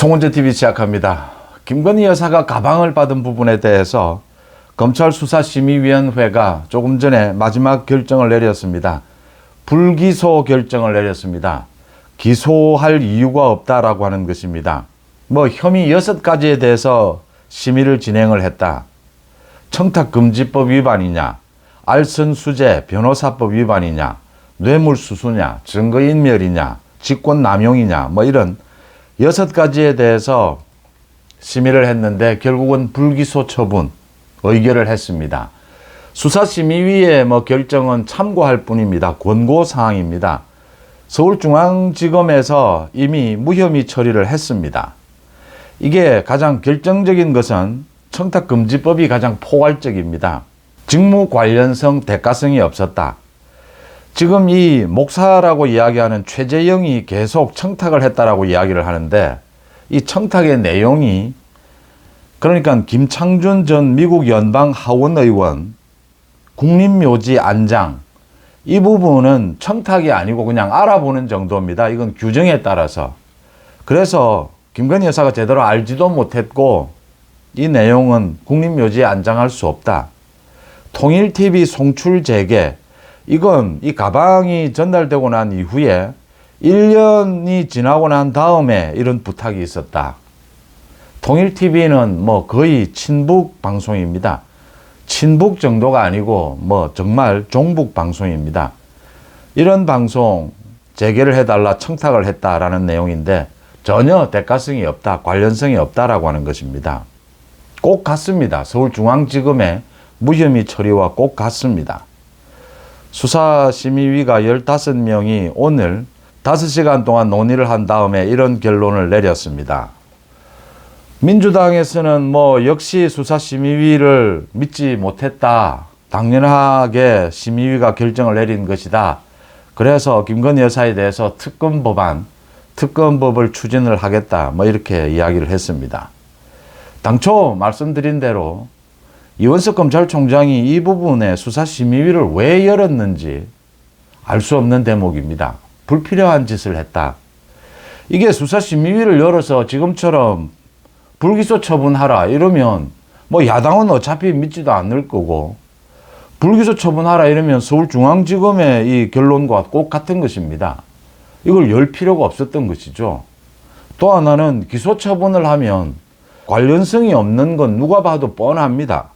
송원재 TV 시작합니다. 김건희 여사가 가방을 받은 부분에 대해서 검찰 수사심의위원회가 조금 전에 마지막 결정을 내렸습니다. 불기소 결정을 내렸습니다. 기소할 이유가 없다라고 하는 것입니다. 뭐 혐의 여섯 가지에 대해서 심의를 진행을 했다. 청탁금지법 위반이냐, 알선수재 변호사법 위반이냐, 뇌물수수냐, 증거인멸이냐, 직권남용이냐, 뭐 이런 여섯 가지에 대해서 심의를 했는데 결국은 불기소 처분 의결을 했습니다. 수사심의위의 뭐 결정은 참고할 뿐입니다. 권고 사항입니다. 서울중앙지검에서 이미 무혐의 처리를 했습니다. 이게 가장 결정적인 것은 청탁금지법이 가장 포괄적입니다. 직무 관련성 대가성이 없었다. 지금 이 목사라고 이야기하는 최재영이 계속 청탁을 했다라고 이야기를 하는데 이 청탁의 내용이 그러니까 김창준 전 미국 연방 하원 의원 국립묘지 안장 이 부분은 청탁이 아니고 그냥 알아보는 정도입니다. 이건 규정에 따라서 그래서 김건희 여사가 제대로 알지도 못했고 이 내용은 국립묘지에 안장할 수 없다. 통일TV 송출 재개 이건 이 가방이 전달되고 난 이후에 1년이 지나고 난 다음에 이런 부탁이 있었다. 통일TV는 뭐 거의 친북 방송입니다. 친북 정도가 아니고 뭐 정말 종북 방송입니다. 이런 방송 재개를 해달라 청탁을 했다라는 내용인데 전혀 대가성이 없다, 관련성이 없다라고 하는 것입니다. 꼭 같습니다. 서울중앙지검의 무혐의 처리와 꼭 같습니다. 수사심의위가 15명이 오늘 5시간 동안 논의를 한 다음에 이런 결론을 내렸습니다. 민주당에서는 뭐 역시 수사심의위를 믿지 못했다. 당연하게 심의위가 결정을 내린 것이다. 그래서 김건희 여사에 대해서 특검 법안, 특검법을 추진을 하겠다. 뭐 이렇게 이야기를 했습니다. 당초 말씀드린 대로 이원석 검찰총장이 이 부분에 수사심의위를 왜 열었는지 알 수 없는 대목입니다. 불필요한 짓을 했다. 이게 수사심의위를 열어서 지금처럼 불기소 처분하라 이러면 뭐 야당은 어차피 믿지도 않을 거고 불기소 처분하라 이러면 서울중앙지검의 이 결론과 꼭 같은 것입니다. 이걸 열 필요가 없었던 것이죠. 또 하나는 기소 처분을 하면 관련성이 없는 건 누가 봐도 뻔합니다.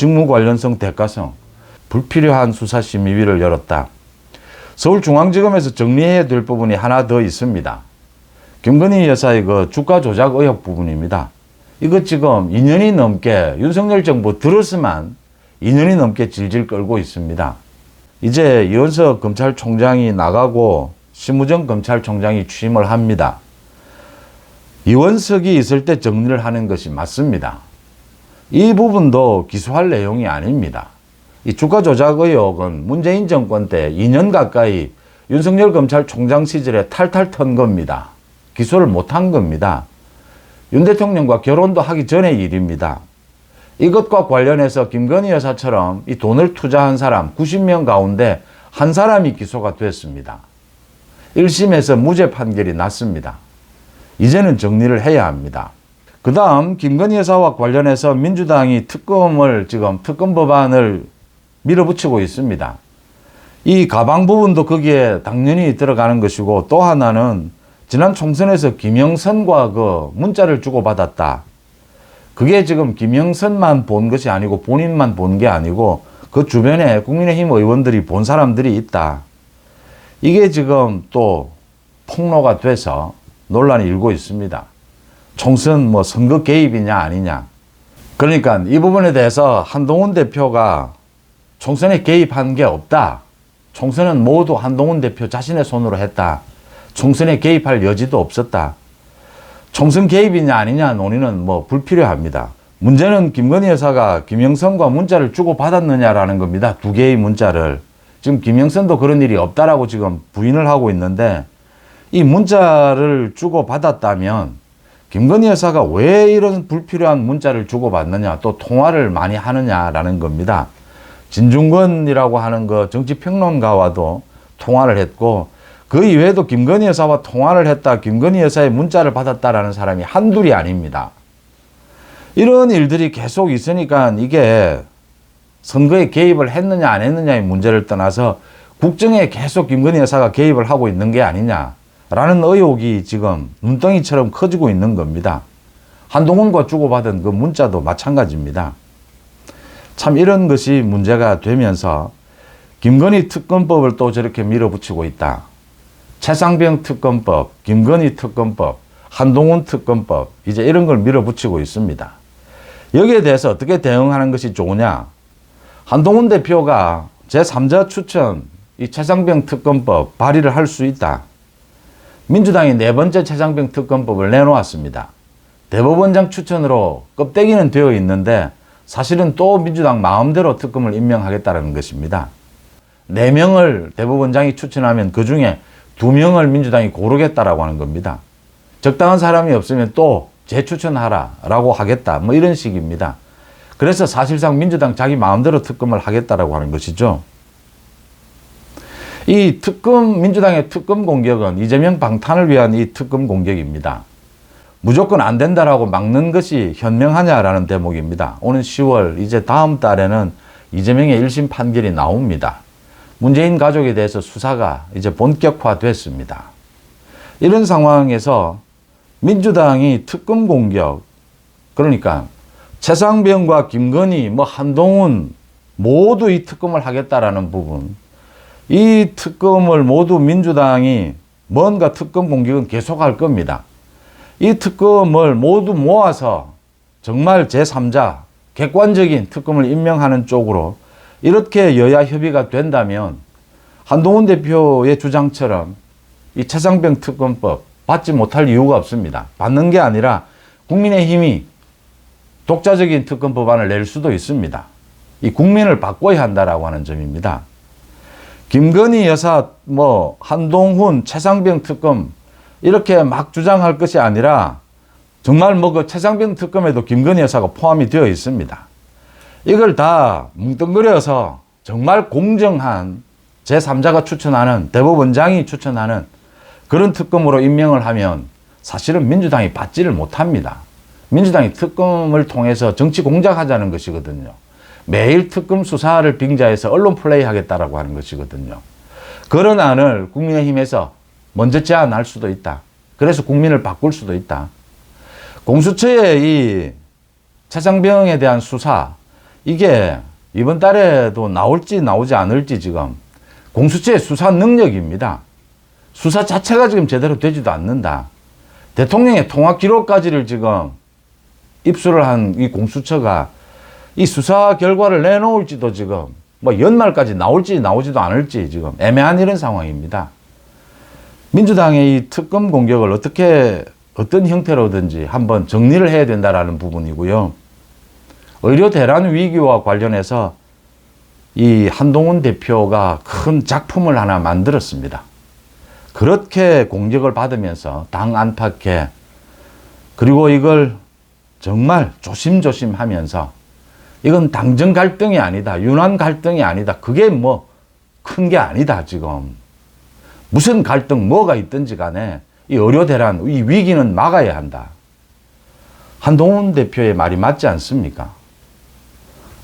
직무 관련성 대가성 불필요한 수사심의위를 열었다. 서울중앙지검에서 정리해야 될 부분이 하나 더 있습니다. 김건희 여사의 그 주가 조작 의혹 부분입니다. 이것 지금 2년이 넘게 윤석열 정부 들었으만 2년이 넘게 질질 끌고 있습니다. 이제 이원석 검찰총장이 나가고 심우정 검찰총장이 취임을 합니다. 이원석이 있을 때 정리를 하는 것이 맞습니다. 이 부분도 기소할 내용이 아닙니다. 이 주가 조작 의혹은 문재인 정권 때 2년 가까이 윤석열 검찰총장 시절에 탈탈 턴 겁니다. 기소를 못한 겁니다. 윤 대통령과 결혼도 하기 전의 일입니다. 이것과 관련해서 김건희 여사처럼 이 돈을 투자한 사람 90명 가운데 한 사람이 기소가 됐습니다. 1심에서 무죄 판결이 났습니다. 이제는 정리를 해야 합니다. 그 다음 김건희 여사와 관련해서 민주당이 특검을 지금 특검 법안을 밀어붙이고 있습니다. 이 가방 부분도 거기에 당연히 들어가는 것이고 또 하나는 지난 총선에서 김영선과 그 문자를 주고받았다. 그게 지금 김영선만 본 것이 아니고 본인만 본 게 아니고 그 주변에 국민의힘 의원들이 본 사람들이 있다. 이게 지금 또 폭로가 돼서 논란이 일고 있습니다. 총선 뭐 선거 개입이냐 아니냐. 그러니까 이 부분에 대해서 한동훈 대표가 총선에 개입한 게 없다. 총선은 모두 한동훈 대표 자신의 손으로 했다. 총선에 개입할 여지도 없었다. 총선 개입이냐 아니냐 논의는 뭐 불필요합니다. 문제는 김건희 여사가 김영선과 문자를 주고 받았느냐라는 겁니다. 두 개의 문자를. 지금 김영선도 그런 일이 없다라고 지금 부인을 하고 있는데 이 문자를 주고 받았다면 김건희 여사가 왜 이런 불필요한 문자를 주고 받느냐 또 통화를 많이 하느냐라는 겁니다. 진중권이라고 하는 그 정치평론가와도 통화를 했고 그 이외에도 김건희 여사와 통화를 했다, 김건희 여사의 문자를 받았다라는 사람이 한둘이 아닙니다. 이런 일들이 계속 있으니까 이게 선거에 개입을 했느냐 안 했느냐의 문제를 떠나서 국정에 계속 김건희 여사가 개입을 하고 있는 게 아니냐 라는 의혹이 지금 눈덩이처럼 커지고 있는 겁니다. 한동훈과 주고받은 그 문자도 마찬가지입니다. 참 이런 것이 문제가 되면서 김건희 특검법을 또 저렇게 밀어붙이고 있다. 최상병 특검법, 김건희 특검법, 한동훈 특검법, 이제 이런 걸 밀어붙이고 있습니다. 여기에 대해서 어떻게 대응하는 것이 좋으냐? 한동훈 대표가 제3자 추천, 이 최상병 특검법 발의를 할 수 있다. 민주당이 네 번째 최상병 특검법을 내놓았습니다. 대법원장 추천으로 껍데기는 되어 있는데 사실은 또 민주당 마음대로 특검을 임명하겠다는 것입니다. 네 명을 대법원장이 추천하면 그 중에 두 명을 민주당이 고르겠다라고 하는 겁니다. 적당한 사람이 없으면 또 재추천하라 라고 하겠다. 뭐 이런 식입니다. 그래서 사실상 민주당 자기 마음대로 특검을 하겠다라고 하는 것이죠. 이 특검, 민주당의 특검 공격은 이재명 방탄을 위한 이 특검 공격입니다. 무조건 안 된다라고 막는 것이 현명하냐라는 대목입니다. 오는 10월, 이제 다음 달에는 이재명의 1심 판결이 나옵니다. 문재인 가족에 대해서 수사가 이제 본격화됐습니다. 이런 상황에서 민주당이 특검 공격, 그러니까 최상병과 김건희, 뭐 한동훈 모두 이 특검을 하겠다라는 부분, 이 특검을 모두 민주당이 뭔가 특검 공격은 계속할 겁니다. 이 특검을 모두 모아서 정말 제3자 객관적인 특검을 임명하는 쪽으로 이렇게 여야 협의가 된다면 한동훈 대표의 주장처럼 이 최상병 특검법 받지 못할 이유가 없습니다. 받는 게 아니라 국민의힘이 독자적인 특검 법안을 낼 수도 있습니다. 이 국민을 바꿔야 한다라고 하는 점입니다. 김건희 여사, 뭐 한동훈, 최상병 특검 이렇게 막 주장할 것이 아니라 정말 뭐 그 최상병 특검에도 김건희 여사가 포함이 되어 있습니다. 이걸 다 뭉뚱그려서 정말 공정한 제3자가 추천하는 대법원장이 추천하는 그런 특검으로 임명을 하면 사실은 민주당이 받지를 못합니다. 민주당이 특검을 통해서 정치 공작하자는 것이거든요. 매일 특검 수사를 빙자해서 언론 플레이 하겠다라고 하는 것이거든요. 그런 안을 국민의힘에서 먼저 제안할 수도 있다. 그래서 국민을 바꿀 수도 있다. 공수처의 이 최상병에 대한 수사, 이게 이번 달에도 나올지 나오지 않을지 지금 공수처의 수사 능력입니다. 수사 자체가 지금 제대로 되지도 않는다. 대통령의 통화 기록까지를 지금 입수를 한 이 공수처가 이 수사 결과를 내놓을지도 지금 뭐 연말까지 나올지 나오지도 않을지 지금 애매한 이런 상황입니다. 민주당의 이 특검 공격을 어떻게 어떤 형태로든지 한번 정리를 해야 된다라는 부분이고요. 의료 대란 위기와 관련해서 이 한동훈 대표가 큰 작품을 하나 만들었습니다. 그렇게 공격을 받으면서 당 안팎에 그리고 이걸 정말 조심조심 하면서 이건 당정 갈등이 아니다. 윤환 갈등이 아니다. 그게 뭐 큰 게 아니다, 지금. 무슨 갈등, 뭐가 있든지 간에 이 의료 대란, 이 위기는 막아야 한다. 한동훈 대표의 말이 맞지 않습니까?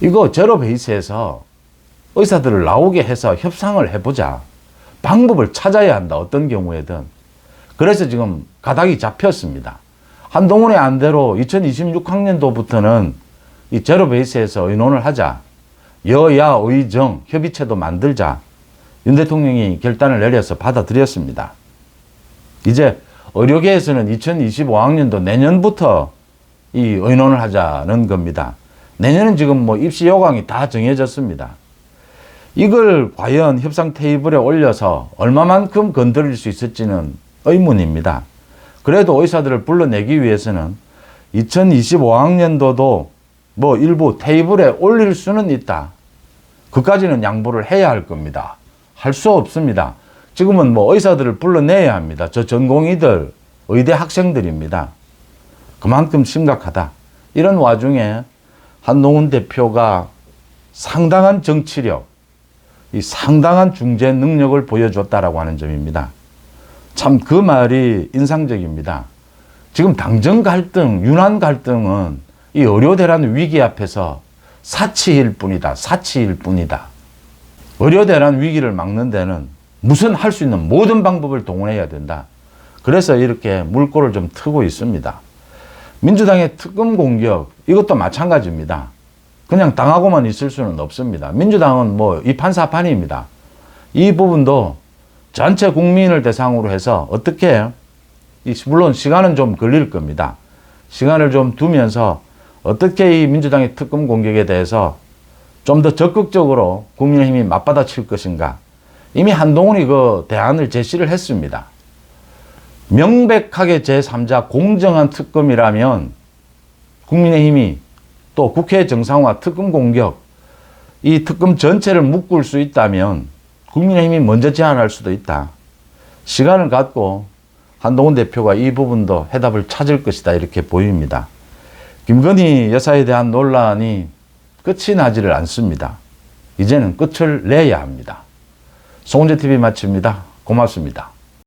이거 제로 베이스에서 의사들을 나오게 해서 협상을 해보자. 방법을 찾아야 한다. 어떤 경우에든. 그래서 지금 가닥이 잡혔습니다. 한동훈의 안대로 2026학년도부터는 이 제로 베이스에서 의논을 하자. 여야 의정 협의체도 만들자. 윤 대통령이 결단을 내려서 받아들였습니다. 이제 의료계에서는 2025학년도 내년부터 이 의논을 하자는 겁니다. 내년은 지금 뭐 입시 요강이 다 정해졌습니다. 이걸 과연 협상 테이블에 올려서 얼마만큼 건드릴 수 있을지는 의문입니다. 그래도 의사들을 불러내기 위해서는 2025학년도도 뭐 일부 테이블에 올릴 수는 있다. 그까지는 양보를 해야 할 겁니다. 할 수 없습니다. 지금은 뭐 의사들을 불러내야 합니다. 저 전공의들, 의대 학생들입니다. 그만큼 심각하다. 이런 와중에 한동훈 대표가 상당한 정치력, 이 상당한 중재 능력을 보여줬다라고 하는 점입니다. 참 그 말이 인상적입니다. 지금 당정 갈등, 윤한 갈등은 이 의료 대란 위기 앞에서 사치일 뿐이다. 사치일 뿐이다. 의료 대란 위기를 막는 데는 무슨 할 수 있는 모든 방법을 동원해야 된다. 그래서 이렇게 물꼬를 좀 트고 있습니다. 민주당의 특검 공격 이것도 마찬가지입니다. 그냥 당하고만 있을 수는 없습니다. 민주당은 뭐 이판사판입니다. 이 부분도 전체 국민을 대상으로 해서 어떻게 이 물론 시간은 좀 걸릴 겁니다. 시간을 좀 두면서 어떻게 이 민주당의 특검 공격에 대해서 좀 더 적극적으로 국민의힘이 맞받아칠 것인가. 이미 한동훈이 그 대안을 제시를 했습니다. 명백하게 제3자 공정한 특검이라면 국민의힘이 또 국회 정상화 특검 공격 이 특검 전체를 묶을 수 있다면 국민의힘이 먼저 제안할 수도 있다. 시간을 갖고 한동훈 대표가 이 부분도 해답을 찾을 것이다 이렇게 보입니다. 김건희 여사에 대한 논란이 끝이 나지를 않습니다. 이제는 끝을 내야 합니다. 송재 TV 마칩니다. 고맙습니다.